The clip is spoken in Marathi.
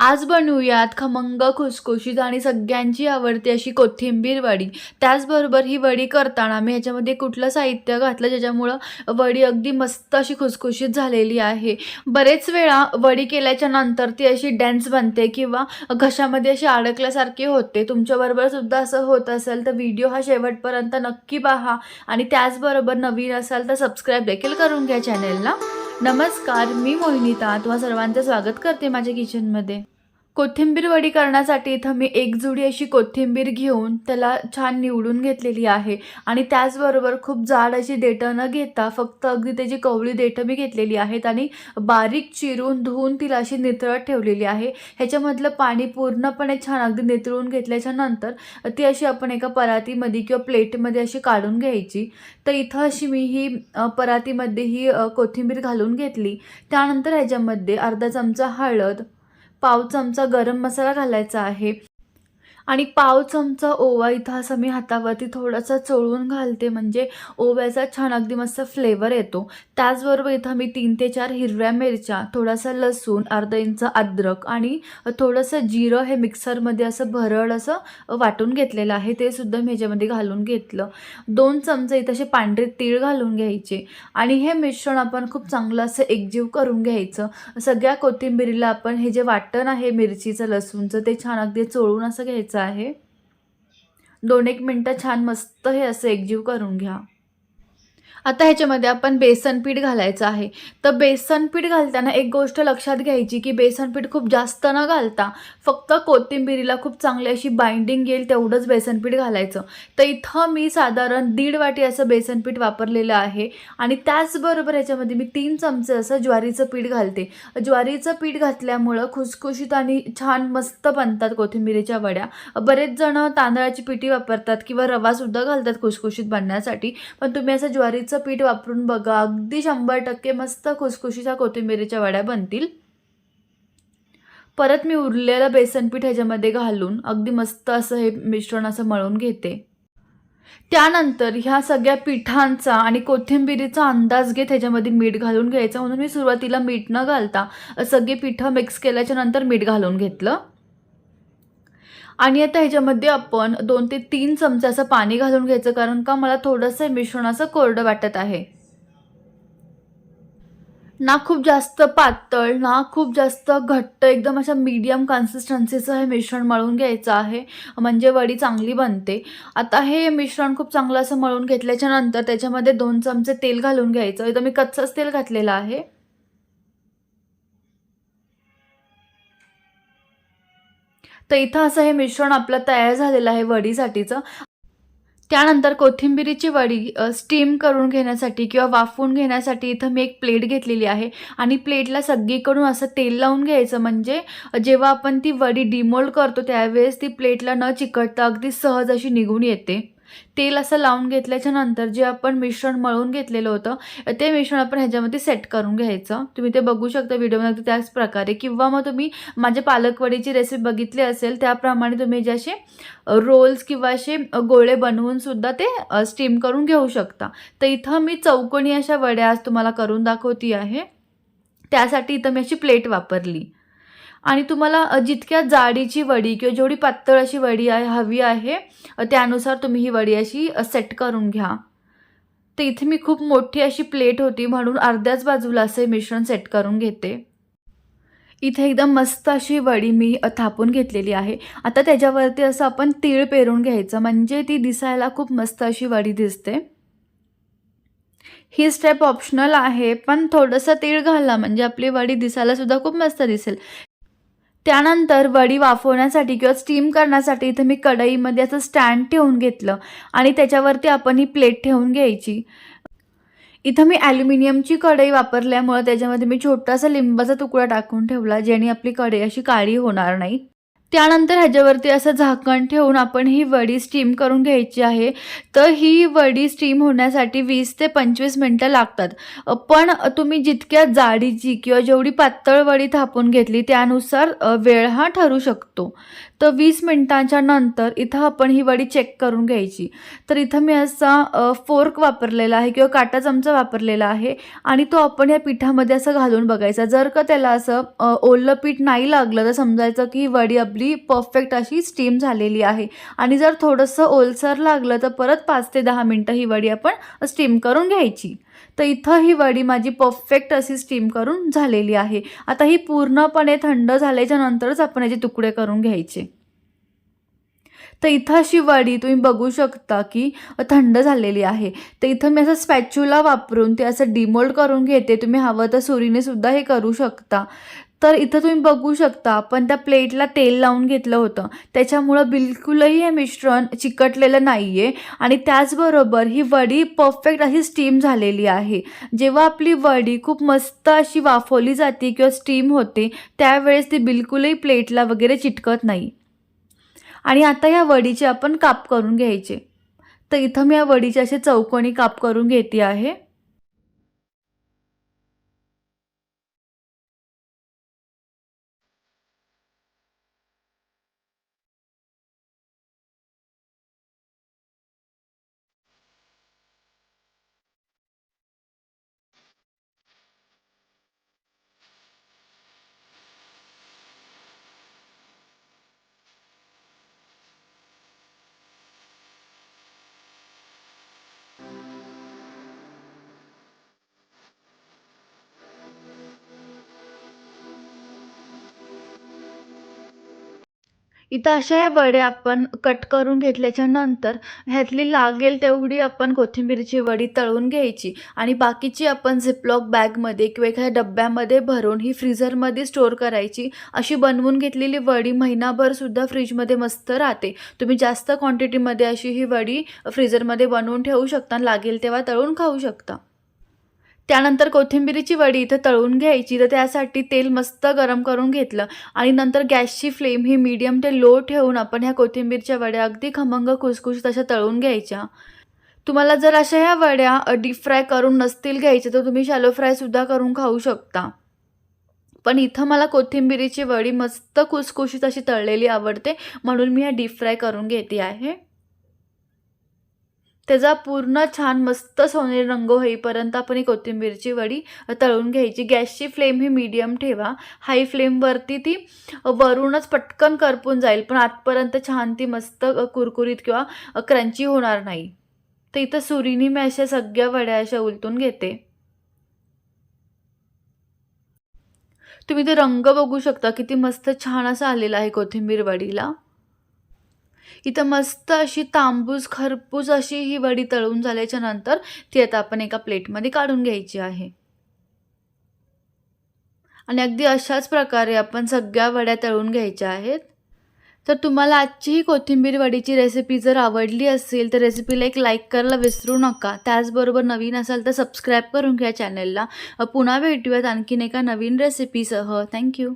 आज बनवूयात खमंग खुसखुशीत आणि सगळ्यांची आवडती अशी कोथिंबीर वडी. त्याचबरोबर ही वडी करताना मी ह्याच्यामध्ये कुठलं साहित्य घातलं ज्याच्यामुळं वडी अगदी मस्त अशी खुसखुशीत झालेली आहे. बरेच वेळा वडी केल्याच्यानंतर ती अशी डॅन्स बनते किंवा घशामध्ये अशी अडकल्यासारखी होते. तुमच्याबरोबर सुद्धा असं होत असेल तर व्हिडिओ हा शेवटपर्यंत नक्की पहा आणि त्याचबरोबर नवीन असाल तर सबस्क्राईब देखील करून घ्या चॅनेलला नमस्कार मी मोहिनीता. तुम्हा सर्वांचं स्वागत करते माझ्या किचनमध्ये कोथिंबीर वडी करण्यासाठी इथं मी एक जुडी अशी कोथिंबीर घेऊन त्याला छान निवडून घेतलेली आहे. आणि त्याचबरोबर खूप जाड अशी देठं न घेता फक्त अगदी त्याची कवळी देठं मी घेतलेली आहेत आणि बारीक चिरून धुवून तिला अशी नितळत ठेवलेली आहे. ह्याच्यामधलं पाणी पूर्णपणे छान अगदी नितळून घेतल्याच्या नंतर ती अशी आपण एका परातीमध्ये किंवा प्लेटमध्ये अशी काढून घ्यायची. तर इथं अशी मी ही परातीमध्ये ही कोथिंबीर घालून घेतली. त्यानंतर ह्याच्यामध्ये अर्धा चमचा हळद पाव चमचा गरम मसाला घालायचा आहे. आणि पाव चमचा ओवा इथं असं मी हातावरती थोडासा चोळून घालते. म्हणजे ओव्याचा छान अगदी मस्त फ्लेवर येतो. त्याचबरोबर इथं मी तीन ते चार हिरव्या मिरच्या थोडासा लसूण अर्धा इंच अद्रक आणि थोडंसं जिरं हे मिक्सरमध्ये असं भरड असं वाटून घेतलेलं आहे. ते सुद्धा मी ह्याच्यामध्ये घालून घेतलं. दोन चमचे इथं असे पांढरे तीळ घालून घ्यायचे. आणि हे मिश्रण आपण खूप चांगलं असं एकजीव करून घ्यायचं. सगळ्या कोथिंबिरीला आपण हे जे वाटण आहे मिरचीचं लसूणचं ते छान अगदी चोळून असं घ्यायचं. आहे. दोन एक मिनटं छान मस्त हे असं एकजीव करून घ्या. आता ह्याच्यामध्ये आपण बेसन पीठ घालायचं आहे. तर बेसन पीठ घालताना एक गोष्ट लक्षात घ्यायची की बेसन पीठ खूप जास्त न घालता फक्त कोथिंबिरीला खूप चांगली अशी बाइंडिंग येईल तेवढंच बेसन पीठ घालायचं. तर इथं मी साधारण दीड वाटी असं बेसन पीठ वापरलेलं आहे. आणि त्याचबरोबर ह्याच्यामध्ये मी तीन चमचे असं ज्वारीचं पीठ घालते. ज्वारीचं पीठ घातल्यामुळं खुसखुशीत आणि छान मस्त बनतात कोथिंबिरीच्या वड्या. बरेच जण तांदळाची पिठी वापरतात किंवा रवासुद्धा घालतात खुसखुशीत बनण्यासाठी. पण तुम्ही असं ज्वारी ज्वारीचं पीठ वापरून बघा. अगदी शंभर टक्के मस्त खुसखुशीच्या कोथिंबिरीच्या वड्या बनतील. परत मी उरलेलं बेसन पीठ ह्याच्यामध्ये घालून अगदी मस्त असं हे मिश्रण असं मळून घेते. त्यानंतर ह्या सगळ्या पिठांचा आणि कोथिंबिरीचा अंदाज घेत ह्याच्यामध्ये मीठ घालून घ्यायचं. म्हणून मी सुरुवातीला मीठ न घालता सगळी पिठं मिक्स केल्याच्यानंतर मीठ घालून घेतलं. आणि आता ह्याच्यामध्ये आपण दोन ते तीन चमचे असं पाणी घालून घ्यायचं कारण का मला थोडंसं हे मिश्रण असं कोरडं वाटत आहे. ना खूप जास्त पातळ ना खूप जास्त घट्ट एकदम अशा मीडियम कन्सिस्टन्सीचं हे मिश्रण मळून घ्यायचं आहे. म्हणजे वडी चांगली बनते. आता हे मिश्रण खूप चांगलं असं मळून घेतल्याच्या नंतर त्याच्यामध्ये दोन चमचे तेल घालून घ्यायचं. इथं मी कच्चंच तेल घातलेलं आहे. तर इथं असं हे मिश्रण आपलं तयार झालेलं आहे वडीसाठीचं. त्यानंतर कोथिंबिरीची वडी स्टीम करून घेण्यासाठी किंवा वाफवून घेण्यासाठी इथं मी एक प्लेट घेतलेली आहे. आणि प्लेटला सगळीकडून असं तेल लावून घ्यायचं म्हणजे जेव्हा आपण ती वडी डिमोल्ड करतो त्यावेळेस ती प्लेटला न चिकटता अगदी सहज अशी निघून येते. तेल असं लावून घेतल्याच्या नंतर जे आपण मिश्रण मळून घेतलेलं होतं ते मिश्रण आपण ह्याच्यामध्ये सेट करून घ्यायचं. तुम्ही ते बघू शकता व्हिडिओमध्ये त्याच प्रकारे. किंवा मग तुम्ही माझ्या पालकवडीची रेसिपी बघितली असेल त्याप्रमाणे तुम्ही जे असे रोल्स किंवा असे गोळे बनवून सुद्धा ते स्टीम करून घेऊ शकता. तर इथं मी चौकोनी अशा वड्या आज तुम्हाला करून दाखवती आहे. त्यासाठी इथं मी अशी प्लेट वापरली. आणि तुम्हाला जितक्या जाडीची वडी किंवा जेवढी पातळ अशी वडी आहे हवी आहे त्यानुसार तुम्ही ही वडी अशी सेट करून घ्या. तर इथे मी खूप मोठी अशी प्लेट होती म्हणून अर्ध्याच बाजूला असे मिश्रण सेट करून घेते. इथे एकदम मस्त अशी वडी मी थापून घेतलेली आहे. आता त्याच्यावरती असं आपण तीळ पेरून घ्यायचं म्हणजे ती दिसायला खूप मस्त अशी वडी दिसते. ही स्टेप ऑप्शनल आहे पण थोडंसं तीळ घाला म्हणजे आपली वडी दिसायला सुद्धा खूप मस्त दिसेल. त्यानंतर वडी वाफवण्यासाठी किंवा स्टीम करण्यासाठी इथं मी कढईमध्ये असं स्टँड ठेवून घेतलं. आणि त्याच्यावरती आपण ही प्लेट ठेवून घ्यायची. इथं मी ॲल्युमिनियमची कढई वापरल्यामुळं त्याच्यामध्ये मी छोटासा लिंबाचा तुकडा टाकून ठेवला जेणे आपली कढई अशी काळी होणार नाही. त्यानंतर ह्याच्यावरती असं झाकण ठेवून आपण ही वडी स्टीम करून घ्यायची आहे. तर ही वडी स्टीम होण्यासाठी वीस ते पंचवीस मिनटं लागतात. पण तुम्ही जितक्या जाडीची किंवा जेवढी पातळ वडी थापून घेतली त्यानुसार वेळ हा ठरू शकतो. तर वीस मिनटांच्या नंतर इथं आपण ही वडी चेक करून घ्यायची. तर इथं मी असा फोर्क वापरलेला आहे किंवा काटा चमचा वापरलेला आहे आणि तो आपण या पिठामध्ये असं घालून बघायचा. जर का त्याला असं ओलं पीठ नाही लागलं तर समजायचं की ही वडी आपली परफेक्ट अशी स्टीम झालेली आहे. आणि जर थोडंसं ओलसर लागलं तर परत पाच ते दहा मिनटं ही वडी आपण स्टीम करून घ्यायची. तर इथं ही वडी माझी परफेक्ट अशी स्टीम करून झालेली आहे. आता ही पूर्णपणे थंड झाल्याच्या नंतरच आपण याचे तुकडे करून घ्यायचे. तर इथं अशी वडी तुम्ही बघू शकता की थंड झालेली आहे. तर इथं मी असं स्पॅच्युला वापरून ते असं डिमोल्ड करून घेते. तुम्ही हवं तर सुरीने सुद्धा हे करू शकता. तर इथं तुम्ही बघू शकता आपण त्या प्लेटला तेल लावून घेतलं होतं. त्याच्यामुळं बिलकुलही हे मिश्रण चिकटलेलं नाही आहे आणि त्याचबरोबर ही वडी परफेक्ट अशी स्टीम झालेली आहे. जेव्हा आपली वडी खूप मस्त अशी वाफवली जाते किंवा स्टीम होते त्यावेळेस ती बिलकुलही प्लेटला वगैरे चिटकत नाही. आणि आता या वडीचे आपण काप करून घ्यायचे. तर इथं मी या वडीचे असे चौकोनी काप करून घेते आहे. इथं अशा ह्या वड्या आपण कट करून घेतल्याच्या नंतर ह्यातली लागेल तेवढी आपण कोथिंबीरची वडी तळून घ्यायची आणि बाकीची आपण झिपलॉक बॅगमध्ये किंवा एखाद्या डब्यामध्ये भरून ही फ्रीझरमध्ये स्टोअर करायची. अशी बनवून घेतलेली वडी महिनाभरसुद्धा फ्रीजमध्ये मस्त राहते. तुम्ही जास्त क्वांटिटीमध्ये अशी ही वडी फ्रीझरमध्ये बनवून ठेवू शकता आणि लागेल तेव्हा तळून खाऊ शकता. त्यानंतर कोथिंबिरीची वडी इथं तळून घ्यायची. तर त्यासाठी तेल मस्त गरम करून घेतलं. आणि नंतर गॅसची फ्लेम ही मीडियम ते लो ठेवून आपण ह्या कोथिंबीरच्या वड्या अगदी खमंग खुसखुशीत अशा तळून घ्यायच्या. तुम्हाला जर अशा ह्या वड्या डीप फ्राय करून नसतील घ्यायच्या तर तुम्ही शॅलो फ्रायसुद्धा करून खाऊ शकता. पण इथं मला कोथिंबिरीची वडी मस्त खुसखुशीत अशी तळलेली आवडते म्हणून मी ह्या डीप फ्राय करून घेते आहे. त्याचा पूर्ण छान मस्त सोनेरी रंग होईपर्यंत आपण ही कोथिंबीरची वडी तळून घ्यायची. गॅसची फ्लेम ही मीडियम ठेवा. हाय फ्लेमवरती ती वरूनच पटकन करपून जाईल. पण आतपर्यंत छान ती मस्त कुरकुरीत किंवा क्रंची होणार नाही. तर इथं सुरीनी मी अशा सगळ्या वड्या अशा उलटून घेते. तुम्ही ते रंग बघू शकता किती मस्त छान असा आलेला आहे कोथिंबीर वडीला. इथं मस्त अशी तांबूस खरपूस अशी ही वडी तळून झाल्याच्यानंतर ती आता आपण एका प्लेटमध्ये काढून घ्यायची आहे. आणि अगदी अशाच प्रकारे आपण सगळ्या वड्या तळून घ्यायच्या आहेत. तर तुम्हाला आजची ही कोथिंबीर वडीची रेसिपी जर आवडली असेल तर रेसिपीला एक लाईक करायला विसरू नका. त्याचबरोबर नवीन असाल तर सबस्क्राईब करून घ्या चॅनलला पुन्हा भेटूयात आणखीन एका नवीन रेसिपीसह थँक्यू